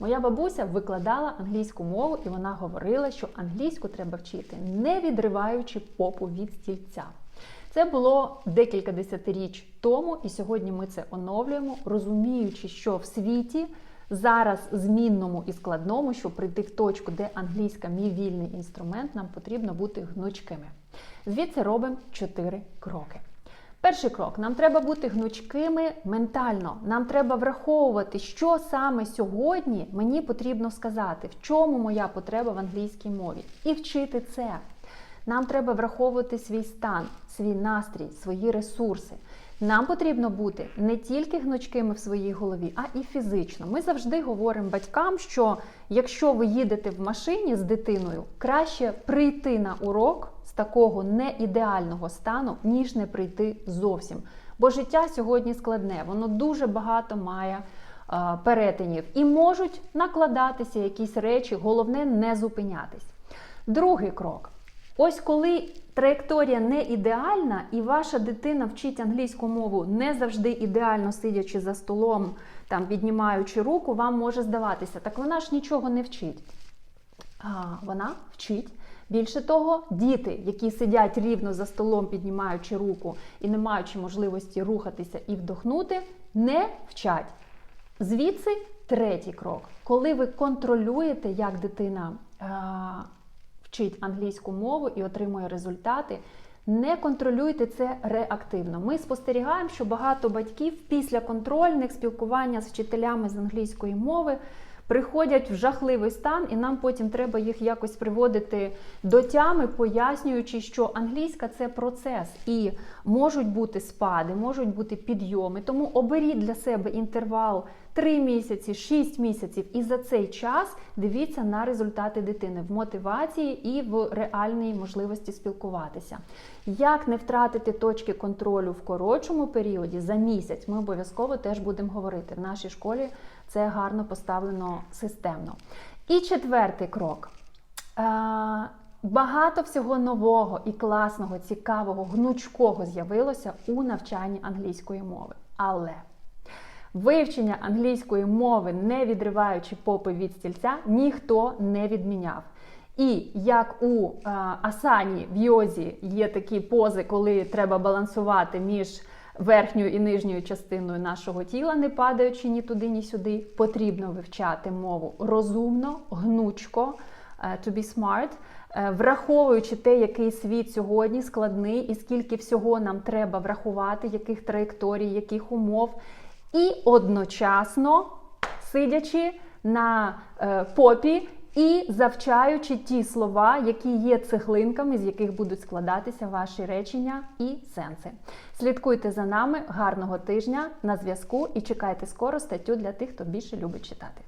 Моя бабуся викладала англійську мову, і вона говорила, що англійську треба вчити, не відриваючи попу від стільця. Це було декілька десятиріч тому, і сьогодні ми це оновлюємо, розуміючи, що в світі зараз змінному і складному, щоб прийти в точку, де англійська мій вільний інструмент, нам потрібно бути гнучкими. Звідси робимо чотири кроки. Перший крок: нам треба бути гнучкими ментально. Нам треба враховувати, що саме сьогодні мені потрібно сказати, в чому моя потреба в англійській мові, і вчити це. Нам треба враховувати свій стан, свій настрій, свої ресурси. Нам потрібно бути не тільки гнучкими в своїй голові, а і фізично. Ми завжди говоримо батькам, що якщо ви їдете в машині з дитиною, краще прийти на урок з такого неідеального стану, ніж не прийти зовсім. Бо життя сьогодні складне, воно дуже багато має е, перетинів і можуть накладатися якісь речі, головне не зупинятись. Другий крок. Ось коли траєкторія не ідеальна, і ваша дитина вчить англійську мову не завжди ідеально сидячи за столом, там піднімаючи руку, вам може здаватися, так вона ж нічого не вчить. А, вона вчить. Більше того, діти, які сидять рівно за столом, піднімаючи руку і не маючи можливості рухатися і вдохнути, не вчать. Звідси третій крок. Коли ви контролюєте, як дитина вчить англійську мову і отримує результати, не контролюйте це реактивно. Ми спостерігаємо, що багато батьків після контрольних спілкування з вчителями з англійської мови приходять в жахливий стан, і нам потім треба їх якось приводити до тями, пояснюючи, що англійська це процес, і можуть бути спади, можуть бути підйоми. Тому оберіть для себе інтервал 3 місяці, 6 місяців, і за цей час дивіться на результати дитини в мотивації і в реальній можливості спілкуватися. Як не втратити точки контролю в коротшому періоді за місяць, ми обов'язково теж будемо говорити. В нашій школі це гарно поставлено системно. І четвертий крок. Багато всього нового і класного, цікавого, гнучкого з'явилося у навчанні англійської мови. Але вивчення англійської мови, не відриваючи попи від стільця, ніхто не відміняв. І як у асані в йозі є такі пози, коли треба балансувати між верхньою і нижньою частиною нашого тіла, не падаючи ні туди, ні сюди, потрібно вивчати мову розумно, гнучко, е, to be smart, е, враховуючи те, який світ сьогодні складний, і скільки всього нам треба врахувати, яких траєкторій, яких умов, і одночасно сидячи на е, попі. І завчаючи ті слова, які є цеглинками, з яких будуть складатися ваші речення і сенси. Слідкуйте за нами, гарного тижня на зв'язку і чекайте скоро статтю для тих, хто більше любить читати.